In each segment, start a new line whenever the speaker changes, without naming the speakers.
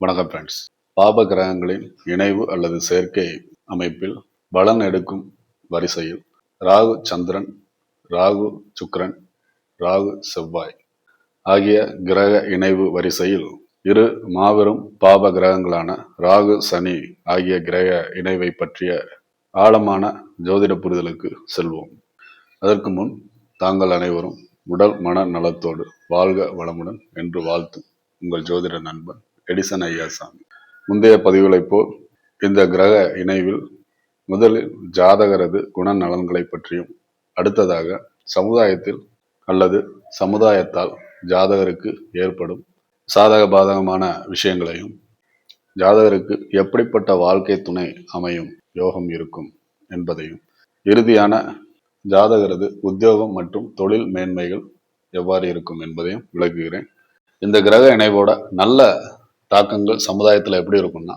வணக்கம் ஃப்ரெண்ட்ஸ் பாப கிரகங்களின் இணைவு அல்லது சேர்க்கை அமைப்பில் பலன் எடுக்கும் வரிசையில் ராகு சந்திரன் ராகு சுக்கிரன் ராகு செவ்வாய் ஆகிய கிரக இணைவு வரிசையில் இரு மாபெரும் பாப கிரகங்களான ராகு சனி ஆகிய கிரக இணைவை பற்றிய ஆழமான ஜோதிட புரிதலுக்கு செல்வோம். அதற்கு முன் தாங்கள் அனைவரும் உடல் மன நலத்தோடு வாழ்க வளமுடன் என்று வாழ்த்தும் உங்கள் ஜோதிட நண்பன் எடிசன் ஐயாசாமி. முந்தைய பதிவுகளைப் போல் இந்த கிரக இணைவில் முதலில் ஜாதகரது குணநலன்களை பற்றியும் அடுத்ததாக சமுதாயத்தில் அல்லது சமுதாயத்தால் ஜாதகருக்கு ஏற்படும் சாதக பாதகமான விஷயங்களையும் ஜாதகருக்கு எப்படிப்பட்ட வாழ்க்கை துணை அமையும் யோகம் இருக்கும் என்பதையும் இறுதியான ஜாதகரது உத்தியோகம் மற்றும் தொழில் மேன்மைகள் எவ்வாறு இருக்கும் என்பதையும் விளக்குகிறேன். இந்த கிரக இணைவோட நல்ல தாக்கங்கள் சமுதாயத்தில் எப்படி இருக்கும்னா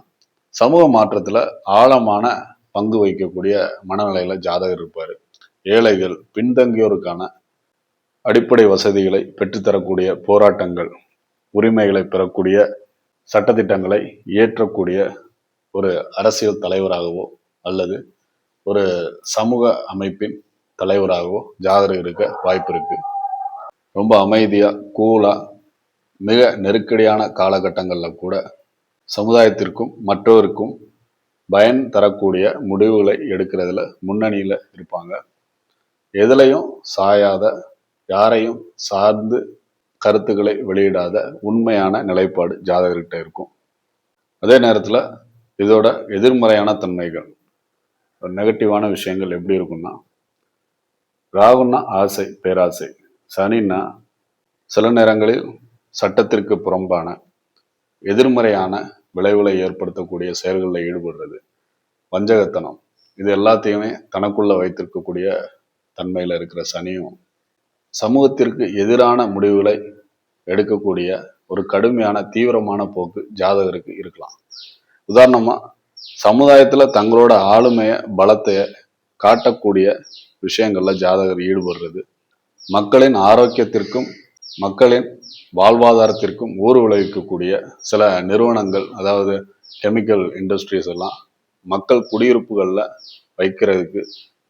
சமூக மாற்றத்தில் ஆழமான பங்கு வகிக்கக்கூடிய மனநிலையில் ஜாதகர் இருப்பார். ஏழைகள் பின்தங்கியோருக்கான அடிப்படை வசதிகளை பெற்றுத்தரக்கூடிய போராட்டங்கள் உரிமைகளை பெறக்கூடிய சட்டத்திட்டங்களை இயற்றக்கூடிய ஒரு அரசியல் தலைவராகவோ அல்லது ஒரு சமூக அமைப்பின் தலைவராகவோ ஜாதகர் இருக்க வாய்ப்பு இருக்குது ரொம்ப அமைதியாக கூலாக மிக நெருக்கடியான காலகட்டங்களில் கூட சமுதாயத்திற்கும் மற்றவருக்கும் பயன் தரக்கூடிய முடிவுகளை எடுக்கிறதுல முன்னணியில் இருப்பாங்க. எதுலையும் சாயாத யாரையும் சார்ந்து கருத்துக்களை வெளியிடாத உண்மையான நிலைப்பாடு ஜாதகர்கிட்ட இருக்கும். அதே நேரத்தில் இதோட எதிர்மறையான தன்மைகள் நெகட்டிவான விஷயங்கள் எப்படி இருக்கும்னா ராகுன்னா ஆசை பேராசை சனின்னா சில நேரங்களில் சட்டத்திற்கு புறம்பான எதிர்மறையான விளைவுகளை ஏற்படுத்தக்கூடிய செயல்களில் ஈடுபடுறது வஞ்சகத்தனம். இது எல்லாத்தையுமே தனக்குள்ள வைத்திருக்கக்கூடிய தன்மையில் இருக்கிற சனியும் சமூகத்திற்கு எதிரான முடிவுகளை எடுக்கக்கூடிய ஒரு கடுமையான தீவிரமான போக்கு ஜாதகருக்கு இருக்கலாம். உதாரணமாக சமுதாயத்தில் தங்களோட ஆளுமையை பலத்தைய காட்டக்கூடிய விஷயங்களில் ஜாதகர் ஈடுபடுறது மக்களின் ஆரோக்கியத்திற்கும் மக்களின் வாழ்வாதாரத்திற்கும் ஊறு விளைவிக்கக்கூடிய சில நிறுவனங்கள் அதாவது கெமிக்கல் இண்டஸ்ட்ரீஸ் எல்லாம் மக்கள் குடியிருப்புகளில் வைக்கிறதுக்கு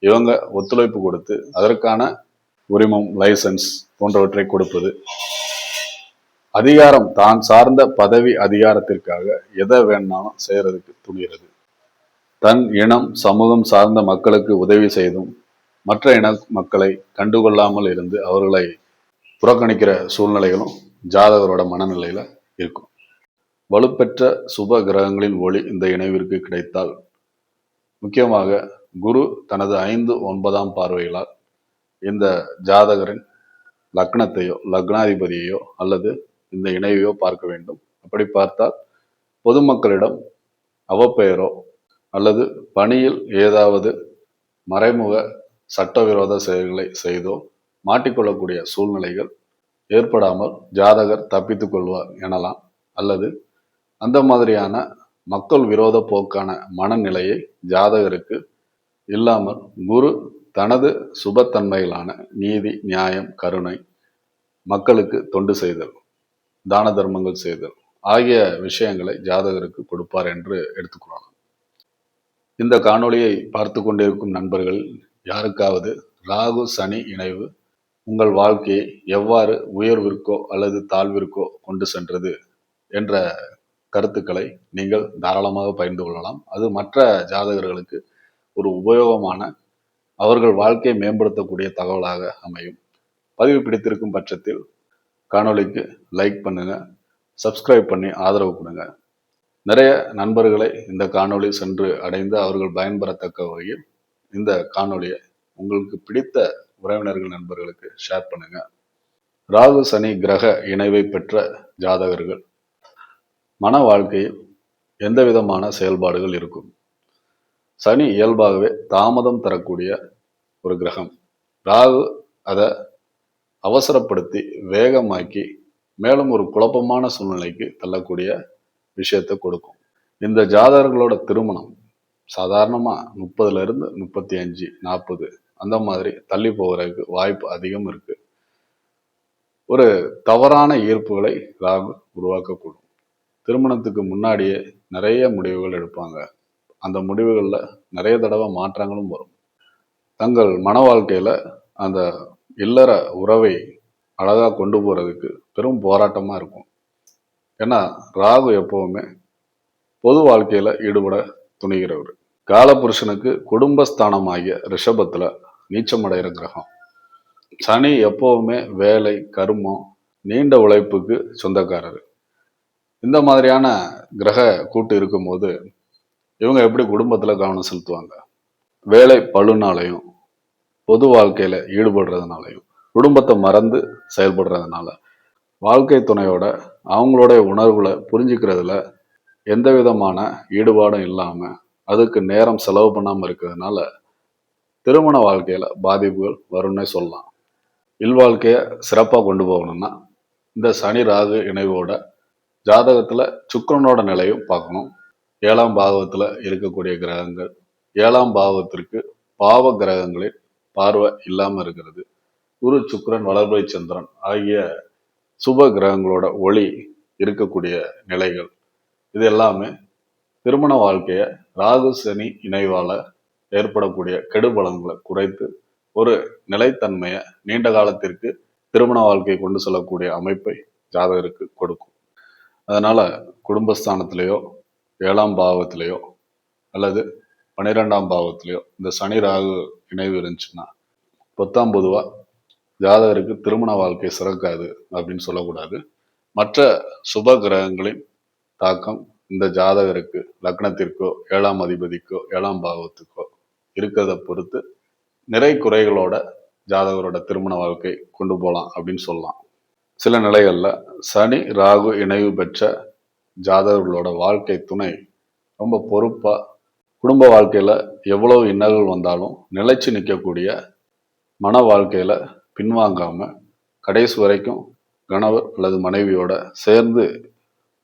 இவங்க ஒத்துழைப்பு கொடுத்து அதற்கான உரிமம் லைசன்ஸ் போன்றவற்றை கொடுப்பது. அதிகாரம் தான் சார்ந்த பதவி அதிகாரத்திற்காக எதை வேணாலும் செய்கிறதுக்கு துணிகிறது. தன் இனம் சமூகம் சார்ந்த மக்களுக்கு உதவி செய்தும் மற்ற இன மக்களை கண்டுகொள்ளாமல் இருந்து அவர்களை புறக்கணிக்கிற சூழ்நிலைகளும் ஜாதகரோட மனநிலையில இருக்கும். வலுப்பெற்ற சுப கிரகங்களின் ஒளி இந்த இணைவிற்கு கிடைத்தால் முக்கியமாக குரு தனது ஐந்து ஒன்பதாம் பார்வைகளால் இந்த ஜாதகரின் லக்னத்தையோ லக்னாதிபதியையோ அல்லது இந்த இணைவையோ பார்க்க வேண்டும். அப்படி பார்த்தால் பொதுமக்களிடம் அவப்பெயரோ அல்லது பணியில் ஏதாவது மறைமுக சட்டவிரோத செயல்களை செய்தோ மாட்டிக்கொள்ளக்கூடிய சூழ்நிலைகள் ஏற்படாமல் ஜாதகர் தப்பித்துக் கொள்வார் எனலாம். அல்லது அந்த மாதிரியான மக்கள் விரோத போக்கான மனநிலையை ஜாதகருக்கு இல்லாமல் குரு தனது சுபத்தன்மைகளான நீதி நியாயம் கருணை மக்களுக்கு தொண்டு செய்தல் தான தர்மங்கள் செய்தல் ஆகிய விஷயங்களை ஜாதகருக்கு கொடுப்பார் என்று எடுத்துக்கொள்ளலாம் இந்த காணொளியை பார்த்து கொண்டிருக்கும் நண்பர்கள் யாருக்காவது ராகு சனி இணைவு உங்கள் வாழ்க்கையை எவ்வாறு உயர்விற்கோ அல்லது தாழ்விற்கோ கொண்டு சென்றது என்ற கருத்துக்களை நீங்கள் தாராளமாக பகிர்ந்து கொள்ளலாம். அது மற்ற ஜாதகர்களுக்கு ஒரு உபயோகமான அவர்கள் வாழ்க்கையை மேம்படுத்தக்கூடிய தகவலாக அமையும். பதிவு பிடித்திருக்கும் பட்சத்தில் காணொளிக்கு லைக் பண்ணுங்க சப்ஸ்கிரைப் பண்ணி ஆதரவு கொடுங்க. நிறைய நண்பர்களை இந்த காணொளி சென்று அடைந்து அவர்கள் பயன்பெறத்தக்க வகையில் இந்த காணொளியை உங்களுக்கு பிடித்த உறவினர்கள் நண்பர்களுக்கு ஷேர் பண்ணுங்க. ராகு சனி கிரக இணைவை பெற்ற ஜாதகர்கள். மன வாழ்க்கையில் எந்த விதமான செயல்பாடுகள் இருக்கும்? சனி இயல்பாகவே தாமதம் தரக்கூடிய ஒரு கிரகம். ராகு அதை அவசரப்படுத்தி வேகமாக்கி மேலும் ஒரு குழப்பமான சூழ்நிலைக்கு தள்ளக்கூடிய விஷயத்தை கொடுக்கும். இந்த ஜாதகர்களோட திருமணம் சாதாரணமாக முப்பதுலேருந்து முப்பத்தி அஞ்சு நாற்பது அந்த மாதிரி தள்ளி போகிறதுக்கு வாய்ப்பு அதிகம் இருக்கு. ஒரு தவறான ஈர்ப்புகளை ராகு உருவாக்கக்கூடும். திருமணத்துக்கு முன்னாடியே நிறைய முடிவுகள் எடுப்பாங்க. அந்த முடிவுகளில் நிறைய தடவை மாற்றங்களும் வரும். தங்கள் மன வாழ்க்கையில அந்த இல்லற உறவை அழகா கொண்டு போறதுக்கு பெரும் போராட்டமா இருக்கும். ஏன்னா ராகு எப்பவுமே பொது வாழ்க்கையில ஈடுபட துணிகிறவர். காலபுருஷனுக்கு குடும்பஸ்தானமாகிய ரிஷபத்தில் நீச்சமடைகிற கிரகம். சனி எப்போவுமே வேலை கருமம் நீண்ட உழைப்புக்கு சொந்தக்காரர். இந்த மாதிரியான கிரக கூட்டு இருக்கும்போது இவங்க எப்படி குடும்பத்தில் கவனம் செலுத்துவாங்க? வேலை பழுனாலையும் பொது வாழ்க்கையில் ஈடுபடுறதுனாலையும் குடும்பத்தை மறந்து செயல்படுறதுனால வாழ்க்கை துணையோட அவங்களுடைய உணர்வுகளை புரிஞ்சுக்கிறதுல எந்த விதமான ஈடுபாடும் இல்லாமல் அதுக்கு நேரம் செலவு பண்ணாமல் இருக்கிறதுனால திருமண வாழ்க்கையில் பாதிப்புகள் வரும்னே சொல்லலாம். இல்வாழ்க்கையை சிறப்பாக கொண்டு போகணும்னா இந்த சனி ராகு இணைவோட ஜாதகத்தில் சுக்கரனோட நிலையும் பார்க்கணும். ஏழாம் பாவத்தில் இருக்கக்கூடிய கிரகங்கள் ஏழாம் பாவத்திற்கு பாவ கிரகங்களின் பார்வை இல்லாமல் இருக்கிறது. குரு சுக்கரன் வளர்பை சந்திரன் ஆகிய சுப கிரகங்களோட ஒளி இருக்கக்கூடிய நிலைகள். இது எல்லாமே திருமண வாழ்க்கையை ராகு சனி இணைவால ஏற்படக்கூடிய கெடுபலங்களை குறைத்து ஒரு நிலைத்தன்மையை நீண்ட காலத்திற்கு திருமண வாழ்க்கையை கொண்டு செல்லக்கூடிய அமைப்பை ஜாதகருக்கு கொடுக்கும். அதனால குடும்பஸ்தானத்திலேயோ ஏழாம் பாவத்திலேயோ அல்லது பன்னிரெண்டாம் பாவத்திலேயோ இந்த சனி ராகு இணைவு இருந்துச்சுன்னா பத்தாம் பொதுவாக ஜாதகருக்கு திருமண வாழ்க்கை சிறக்காது அப்படின்னு சொல்லக்கூடாது. மற்ற சுப கிரகங்களின் தாக்கம் இந்த ஜாதகருக்கு லக்னத்திற்கோ ஏழாம் அதிபதிக்கோ ஏழாம் பாவத்துக்கோ இருக்கிறத பொறுத்து நிறை குறைகளோட ஜாதகரோட திருமண வாழ்க்கை கொண்டு போகலாம் அப்படின்னு சொல்லலாம். சில நிலைகளில் சனி ராகு இணைவு பெற்ற ஜாதகர்களோட வாழ்க்கை துணை ரொம்ப பொறுப்பாக குடும்ப வாழ்க்கையில் எவ்வளோ இன்னல்கள் வந்தாலும் நிலைச்சு நிற்கக்கூடிய மன வாழ்க்கையில் பின்வாங்காமல் கடைசி வரைக்கும் கணவர் அல்லது மனைவியோட சேர்ந்து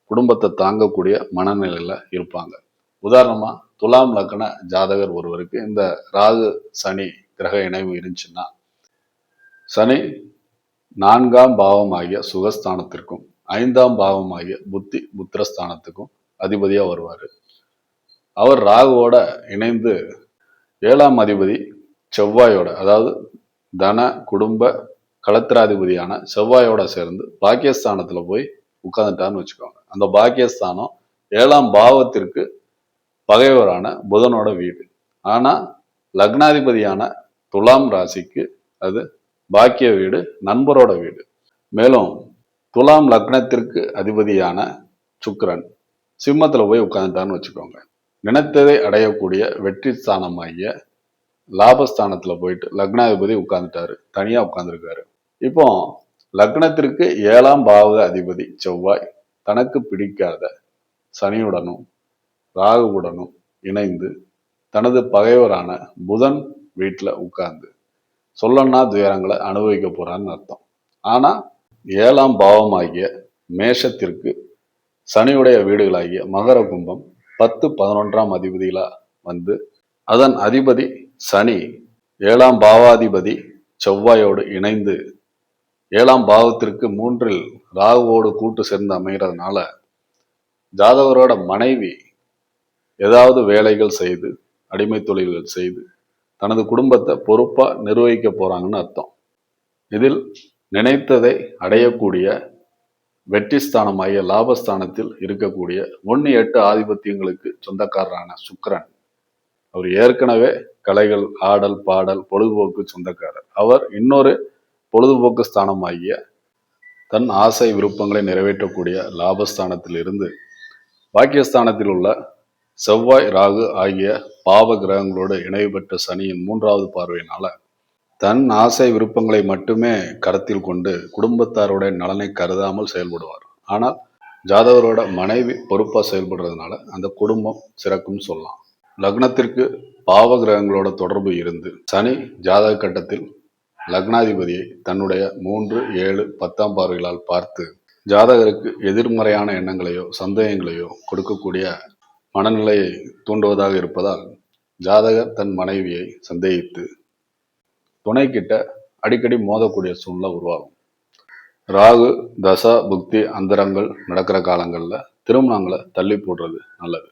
குடும்பத்தை தாங்கக்கூடிய மனநிலையில இருப்பாங்க. உதாரணமா துலாம் லக்ன ஜாதகர் ஒருவருக்கு இந்த ராகு சனி கிரக இணைவு இருந்துச்சுன்னா சனி நான்காம் பாவமாகிய சுகஸ்தானத்திற்கும் ஐந்தாம் பாவமாகிய புத்தி புத்திரஸ்தானத்துக்கும் அதிபதியா வருவார். அவர் ராகுவோட இணைந்து ஏழாம் அதிபதி செவ்வாயோட அதாவது தன குடும்ப களத்திராதிபதியான செவ்வாயோட சேர்ந்து பாகிஸ்தானத்தில் போய் உட்கார்ந்துட்டான்னு வச்சுக்கோங்க. அந்த பாக்கியஸ்தானம் ஏழாம் பாவத்திற்கு பகைவரான புதனோட வீடு. ஆனா லக்னாதிபதியான துலாம் ராசிக்கு அது பாக்கிய வீடு நண்பரோட வீடு. மேலும் துலாம் லக்னத்திற்கு அதிபதியான சுக்கரன் சிம்மத்தில் போய் உட்கார்ந்துட்டான்னு வச்சுக்கோங்க. நினைத்ததை அடையக்கூடிய வெற்றி ஸ்தானமாகிய லாபஸ்தானத்துல போயிட்டு லக்னாதிபதி உட்கார்ந்துட்டாரு. தனியா உட்காந்துருக்காரு இப்போ லக்னத்திற்கு ஏழாம் பாவக அதிபதி செவ்வாய் தனக்கு பிடிக்காத சனியுடனும் ராகுவுடனும் இணைந்து தனது பகைவரான புதன் வீட்டில் உட்கார்ந்து சொல்லன்னா துயரங்களை அனுபவிக்க போறான்னு அர்த்தம். ஆனா ஏழாம் பாவமாகிய மேஷத்திற்கு சனியுடைய வீடுகளாகிய மகர கும்பம் பத்து பதினொன்றாம் அதிபதிகளா வந்து அதன் அதிபதி சனி ஏழாம் பாவாதிபதி செவ்வாயோடு இணைந்து ஏழாம் பாவத்திற்கு மூன்றில் ராகுவோடு கூட்டு சேர்ந்து அமைகிறதுனால ஜாதவரோட மனைவி ஏதாவது வேலைகள் செய்து அடிமை தொழில்கள் செய்து தனது குடும்பத்தை பொறுப்பாக நிர்வகிக்க போகிறாங்கன்னு அர்த்தம். இதில் நினைத்ததை அடையக்கூடிய வெற்றி ஸ்தானமாகிய லாபஸ்தானத்தில் இருக்கக்கூடிய ஒன்று எட்டு ஆதிபத்தியங்களுக்கு சொந்தக்காரரான சுக்கரன். அவர் ஏற்கனவே கலைகள் ஆடல் பாடல் பொழுதுபோக்கு சொந்தக்காரர். அவர் இன்னொரு பொழுதுபோக்கு ஸ்தானமாகிய தன் ஆசை விருப்பங்களை நிறைவேற்றக்கூடிய லாபஸ்தானத்திலிருந்து பாக்கியஸ்தானத்தில் உள்ள செவ்வாய் ராகு ஆகிய பாவ கிரகங்களோடு இணைவு பெற்ற சனியின் மூன்றாவது பார்வையினால தன் ஆசை விருப்பங்களை மட்டுமே கருத்தில் கொண்டு குடும்பத்தாருடைய நலனை கருதாமல் செயல்படுவார். ஆனால் ஜாதகரோட மனைவி பொறுப்பாக செயல்படுறதுனால அந்த குடும்பம் சிறக்கும் சொல்லலாம். லக்னத்திற்கு பாவ கிரகங்களோட தொடர்பு இருந்து சனி ஜாதக கட்டத்தில் லக்னாதிபதியை தன்னுடைய மூன்று ஏழு பத்தாம் பார்வைகளால் பார்த்து ஜாதகருக்கு எதிர்மறையான எண்ணங்களையோ சந்தேகங்களையோ கொடுக்கக்கூடிய மனநிலையை தூண்டுவதாக இருப்பதால் ஜாதகர் தன் மனைவியை சந்தேகித்து துணை கிட்ட அடிக்கடி மோதக்கூடிய சூழ்நிலை உருவாகும். ராகு தசா புக்தி அந்தரங்கள் நடக்கிற காலங்களில் திருமணங்களை தள்ளி போடுறது நல்லது.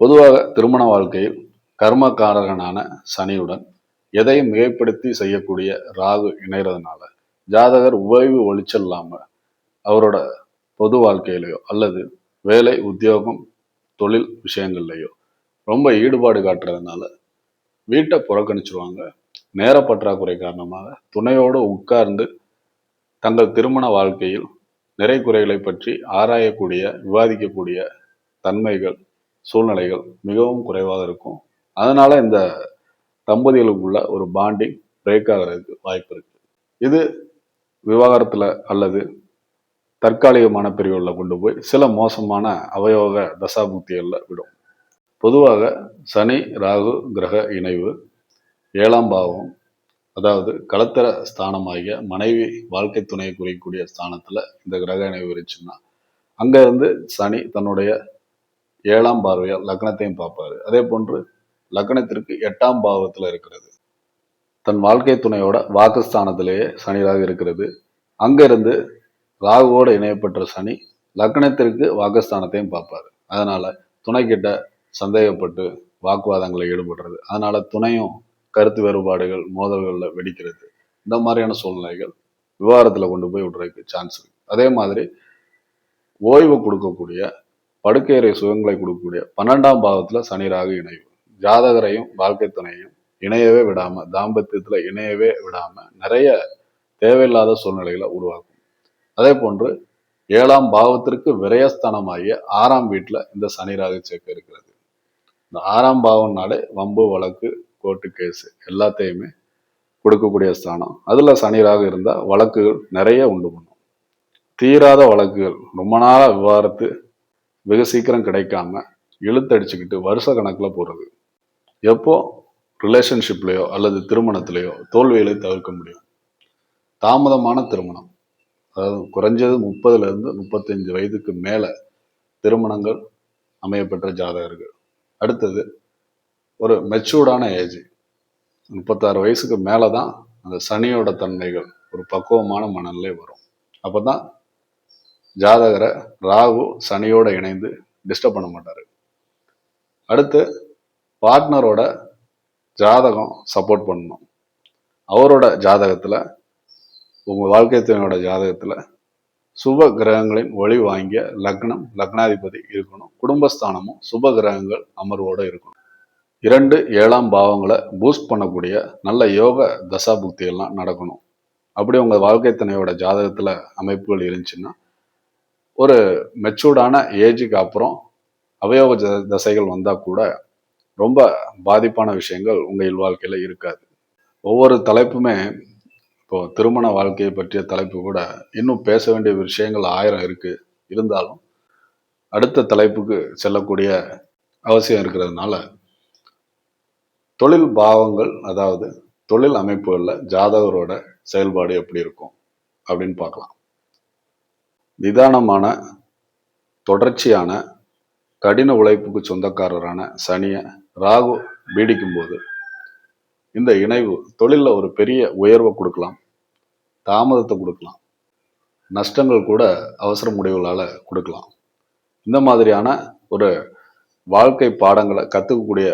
பொதுவாக திருமண வாழ்க்கையில் கர்மக்காரகனான சனியுடன் எதையும் மிகைப்படுத்தி செய்யக்கூடிய ராகு இணைகிறதுனால ஜாதகர் ஓய்வு ஒளிச்சல் இல்லாமல் அவரோட பொது வாழ்க்கையிலையோ அல்லது வேலை உத்தியோகம் தொழில் விஷயங்கள்லையோ ரொம்ப ஈடுபாடு காட்டுறதுனால வீட்டை புறக்கணிச்சிருவாங்க. நேர பற்றாக்குறை காரணமாக துணையோடு உட்கார்ந்து தங்கள் திருமண வாழ்க்கையில் நிறை குறைகளை பற்றி ஆராயக்கூடிய விவாதிக்கக்கூடிய தன்மைகள் சூழ்நிலைகள் மிகவும் குறைவாக இருக்கும். அதனால இந்த தம்பதிகளுக்குள்ள ஒரு பாண்டிங் பிரேக் ஆகிறதுக்கு வாய்ப்பு இருக்கு. இது விவாகரத்தில் அல்லது தற்காலிகமான பிரிவுகளில் கொண்டு போய் சில மோசமான அவயோக தசாபுக்திகளில் விடும். பொதுவாக சனி ராகு கிரக இணைவு ஏழாம் பாவம் அதாவது களத்திர ஸ்தானமாகிய மனைவி வாழ்க்கை துணையை குறிக்கக்கூடிய ஸ்தானத்தில் இந்த கிரக இணைவு இருந்துச்சுன்னா அங்கேருந்து சனி தன்னுடைய ஏழாம் பார்வையால் லக்னத்தையும் பார்ப்பாரு. அதே போன்று லக்னத்திற்கு எட்டாம் பாவத்தில் இருக்கிறது. தன் வாழ்க்கை துணையோட வாக்குஸ்தானத்திலேயே சனி இருக்கிறது. அங்கிருந்து ராகுவோட இணையப்பட்ட சனி லக்னத்திற்கு வாக்குஸ்தானத்தையும் பார்ப்பாரு. அதனால துணை கிட்ட சந்தேகப்பட்டு வாக்குவாதங்களை ஈடுபடுறது. அதனால துணையும் கருத்து வேறுபாடுகள் மோதல்களில் வெடிக்கிறது. இந்த மாதிரியான சூழ்நிலைகள் விவகாரத்தில் கொண்டு போய் விடுறதுக்கு சான்ஸ் இருக்கு. அதே மாதிரி ஓய்வு கொடுக்கக்கூடிய படுக்கையறை சுகங்களை கொடுக்கக்கூடிய பன்னெண்டாம் பாவத்தில் சனிராக இணைவு. ஜாதகரையும் வாழ்க்கை துணையும் இணையவே விடாம தாம்பத்தியத்துல இணையவே விடாம நிறைய தேவையில்லாத சூழ்நிலைகளை உருவாக்கும். அதே போன்று ஏழாம் பாவத்திற்கு விரயஸ்தானமாகிய ஆறாம் வீட்டில் இந்த சனி ராகு சேர்க்க இருக்கிறது. இந்த ஆறாம் பாவம்னாலே வம்பு வழக்கு கோர்ட்டு கேஸு எல்லாத்தையுமே கொடுக்கக்கூடிய ஸ்தானம். அதில் சனி ராகு வழக்குகள் நிறைய உண்டு பண்ணும். தீராத வழக்குகள் ரொம்ப நாளாக விவாதத்து வெகு சீக்கிரம் கிடைக்காம இழுத்தடிச்சுக்கிட்டு வருஷ கணக்கில் போடுறது. எப்போ ரிலேஷன்ஷிப்லேயோ அல்லது திருமணத்திலேயோ தோல்விகளை தவிர்க்க முடியும். தாமதமான திருமணம். அதாவது குறைஞ்சது முப்பதுலேருந்து முப்பத்தஞ்சு வயதுக்கு மேலே திருமணங்கள் அமையப்பெற்ற ஜாதகர்கள். அடுத்தது ஒரு மெச்சூர்டான ஏஜ் முப்பத்தாறு வயசுக்கு மேலே தான் அந்த சனியோட தன்மைகள் ஒரு பக்குவமான மனநிலை வரும். அப்போ தான் ஜாதகரை ராகு சனியோடு இணைந்து டிஸ்டர்ப் பண்ண மாட்டார். அடுத்து பார்ட்னரோட ஜாதகம் சப்போர்ட் பண்ணணும். அவரோட ஜாதகத்தில் உங்கள் வாழ்க்கை துணையோட ஜாதகத்தில் சுப கிரகங்களின் ஒளி வாங்கிய லக்னம் லக்னாதிபதி இருக்கணும். குடும்பஸ்தானமும் சுப கிரகங்கள் அமர்வோடு இருக்கணும். இரண்டு ஏழாம் பாவங்களை பூஸ்ட் பண்ணக்கூடிய நல்ல யோக தசா நடக்கணும். அப்படி உங்கள் வாழ்க்கை துணையோட ஜாதகத்தில் அமைப்புகள் இருந்துச்சுன்னா ஒரு மெச்சூர்டான ஏஜுக்கு அப்புறம் அவயோக ஜ- தசைகள் வந்தால் கூட ரொம்ப பாதிப்பான விஷயங்கள் உங்கள் இல்வாழ்க்கையில் இருக்காது. ஒவ்வொரு தலைப்புமே இப்போ திருமண வாழ்க்கையை பற்றிய தலைப்பு கூட இன்னும் பேச வேண்டிய விஷயங்கள் ஆயிரம் இருக்கு. இருந்தாலும் அடுத்த தலைப்புக்கு செல்லக்கூடிய அவசியம் இருக்கிறதுனால தொழில் பாவங்கள் அதாவது தொழில் அமைப்புகளில் ஜாதகரோட செயல்பாடு எப்படி இருக்கும் அப்படின்னு பார்க்கலாம். நிதானமான தொடர்ச்சியான கடின உழைப்புக்கு சொந்தக்காரரான சனியை ராகு பீடிக்கும் போது இந்த இணைவு தொழிலில் ஒரு பெரிய உயர்வை கொடுக்கலாம் தாமதத்தை கொடுக்கலாம் நஷ்டங்கள் கூட அவசர முடிவுகளால் கொடுக்கலாம். இந்த மாதிரியான ஒரு வாழ்க்கை பாடங்களை கற்றுக்கக்கூடிய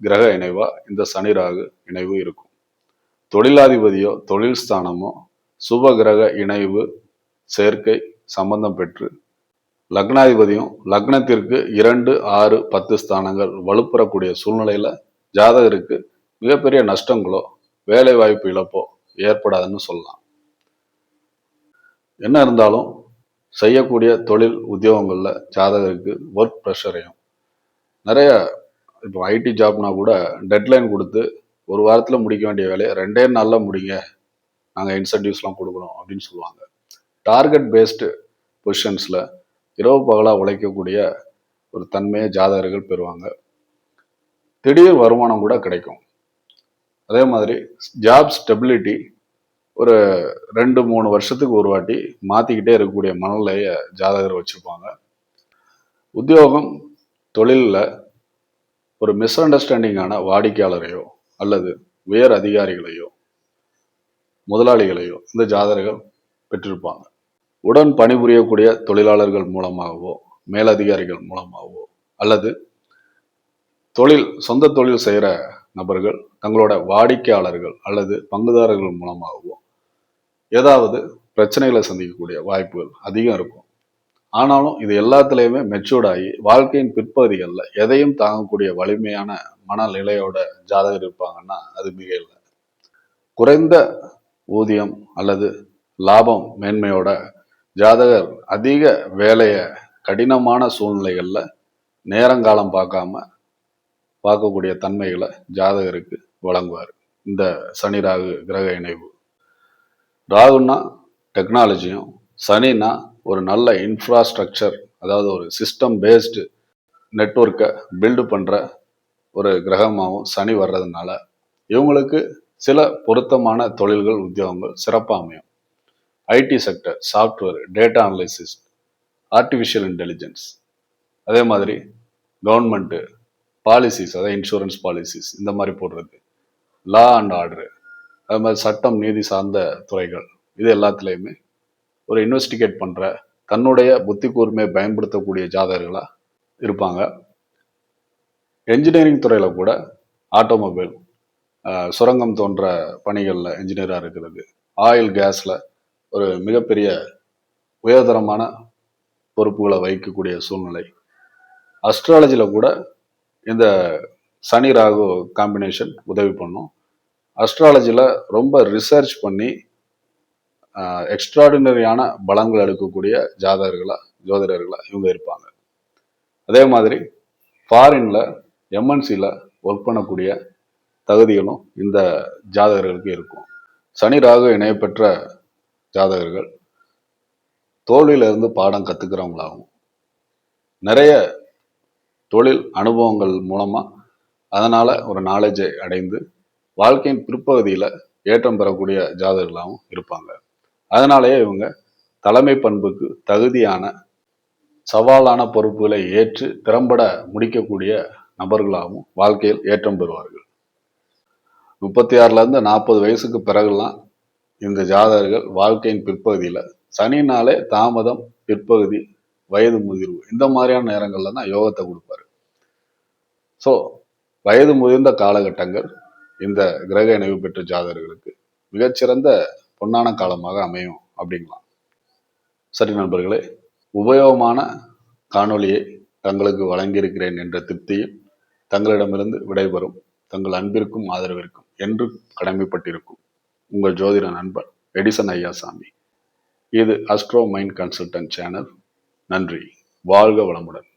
கிரக இணைவாக இந்த சனி ராகு இணைவு இருக்கும். தொழிலாதிபதியோ தொழில் ஸ்தானமோ சுப கிரக இணைவு சேர்க்கை சம்பந்தம் பெற்று லக்னாதிபதியும் லக்னத்திற்கு இரண்டு ஆறு பத்து ஸ்தானங்கள் வலுப்பெறக்கூடிய சூழ்நிலையில ஜாதகருக்கு மிகப்பெரிய நஷ்டங்களோ வேலை வாய்ப்பு இழப்போ ஏற்படாதுன்னு சொல்லலாம். என்ன இருந்தாலும் செய்யக்கூடிய தொழில் உத்தியோகங்களில் ஜாதகருக்கு ஒர்க் ப்ரெஷரையும் நிறைய இப்போ ஐடி ஜாப்னா கூட டெட்லைன் கொடுத்து ஒரு வாரத்தில் முடிக்க வேண்டிய வேலையை ரெண்டே நாளில் முடிங்க நாங்கள் இன்சென்டிவ்ஸ்லாம் கொடுக்குறோம் அப்படின்னு சொல்லுவாங்க. டார்கெட் பேஸ்டு பொசிஷன்ஸில் இரவு பகலாக உழைக்கக்கூடிய ஒரு தன்மையை ஜாதகர்கள் பெறுவாங்க. திடீர் வருமானம் கூட கிடைக்கும். அதே மாதிரி ஜாப் ஸ்டெபிலிட்டி ஒரு ரெண்டு மூணு வருஷத்துக்கு ஒரு வாட்டி மாற்றிக்கிட்டே இருக்கக்கூடிய மனநிலையை ஜாதகர் வச்சுருப்பாங்க. உத்தியோகம் தொழிலில் ஒரு மிஸ் அண்டர்ஸ்டாண்டிங்கான வாடிக்கையாளரையோ அல்லது உயர் அதிகாரிகளையோ முதலாளிகளையோ இந்த ஜாதகர்கள் பெற்றிருப்பாங்க. உடன் பணிபுரியக்கூடிய தொழிலாளர்கள் மூலமாகவோ மேலதிகாரிகள் மூலமாகவோ அல்லது தொழில் சொந்த தொழில் செய்கிற நபர்கள் தங்களோட வாடிக்கையாளர்கள் அல்லது பங்குதாரர்கள் மூலமாகவோ ஏதாவது பிரச்சனைகளை சந்திக்கக்கூடிய வாய்ப்புகள் அதிகம் இருக்கும். ஆனாலும் இது எல்லாத்துலேயுமே மெச்சூர்டாகி வாழ்க்கையின் பிற்பகுதிகளில் எதையும் தாங்கக்கூடிய வலிமையான மனநிலையோட ஜாதகர் இருப்பாங்கன்னா அது மிக இல்லை. குறைந்த ஊதியம் அல்லது லாபம் மேன்மையோட ஜாதகர் அதிக வேலையை கடினமான சூழ்நிலைகளில் நேரங்காலம் பார்க்காம பார்க்கக்கூடிய தன்மைகளை ஜாதகருக்கு வழங்குவார். இந்த சனி ராகு கிரக இணைவு. ராகுன்னா டெக்னாலஜியும் சனினா ஒரு நல்ல இன்ஃப்ராஸ்ட்ரக்சர் அதாவது ஒரு சிஸ்டம் பேஸ்டு நெட்ஒர்க்கை பில்டு பண்ணுற ஒரு கிரகமாகவும் சனி வர்றதுனால இவங்களுக்கு சில பொருத்தமான தொழில்கள் உத்தியோகங்கள் சிறப்பாக அமையும். IT sector software data analysis artificial intelligence அதே மாதிரி கவர்மெண்ட்டு பாலிசிஸ் அதாவது இன்சூரன்ஸ் பாலிசிஸ் இந்த மாதிரி போடுறது. லா அண்ட் ஆர்டரு அது மாதிரி சட்டம் நீதி சார்ந்த துறைகள் இது எல்லாத்துலேயுமே ஒரு இன்வெஸ்டிகேட் பண்ணுற தன்னுடைய புத்தி கூர்மையை பயன்படுத்தக்கூடிய ஜாதகர்களாக இருப்பாங்க. என்ஜினியரிங் துறையில் கூட ஆட்டோமொபைல் சுரங்கம் தோன்ற பணிகளில் என்ஜினியராக இருக்கிறது. ஆயில் கேஸில் ஒரு மிகப்பெரிய உயர்தரமான பொறுப்புகளை வகிக்கக்கூடிய சூழ்நிலை. அஸ்ட்ராலஜியில் கூட இந்த சனி ராகு காம்பினேஷன் உதவி பண்ணும். அஸ்ட்ராலஜியில் ரொம்ப ரிசர்ச் பண்ணி எக்ஸ்ட்ராடினரியான பலங்கள் எடுக்கக்கூடிய ஜாதகர்களாக ஜோதிடர்களாக இவங்க இருப்பாங்க. அதே மாதிரி ஃபாரினில் எம்என்சியில் ஒர்க் பண்ணக்கூடிய தகுதிகளும் இந்த ஜாதகர்களுக்கு இருக்கும். சனி ராகு இணையப்பெற்ற ஜாதகர்கள் தோல்வியிலிருந்து பாடம் கற்றுக்கிறவங்களாகவும் நிறைய தொழில் அனுபவங்கள் மூலமாக அதனால் ஒரு நாலேஜை அடைந்து வாழ்க்கையின் பிற்பகுதியில் ஏற்றம் பெறக்கூடிய ஜாதகர்களாகவும் இருப்பாங்க. அதனாலேயே இவங்க தலைமை பண்புக்கு தகுதியான சவாலான பொறுப்புகளை ஏற்று திறம்பட முடிக்கக்கூடிய நபர்களாகவும் வாழ்க்கையில் ஏற்றம் பெறுவார்கள். முப்பத்தி ஆறுலேருந்து நாற்பது வயசுக்கு பிறகுலாம் இந்த ஜாதகர்கள் வாழ்க்கையின் பிற்பகுதியில் சனினாலே தாமதம் பிற்பகுதி வயது முதிர்வு. இந்த மாதிரியான நேரங்களில் தான் யோகத்தை கொடுப்பாரு. ஸோ வயது முதிர்ந்த காலகட்டங்கள் இந்த கிரக இணைவு பெற்ற ஜாதகர்களுக்கு மிகச்சிறந்த பொன்னான காலமாக அமையும் அப்படிங்களாம் சரி நண்பர்களே உபயோகமான காணொளியை தங்களுக்கு வழங்கியிருக்கிறேன் என்ற திருப்தியில் தங்களிடமிருந்து விடைபெறும். தங்கள் அன்பிற்கும் ஆதரவிற்கும் என்று கடமைப்பட்டிருக்கும். உங்கள் ஜோதிட நண்பர் எடிசன் ஐயாசாமி. இது அஸ்ட்ரோ மைண்ட் கன்சல்டன்ட் சேனல் நன்றி. வாழ்க வளமுடன்.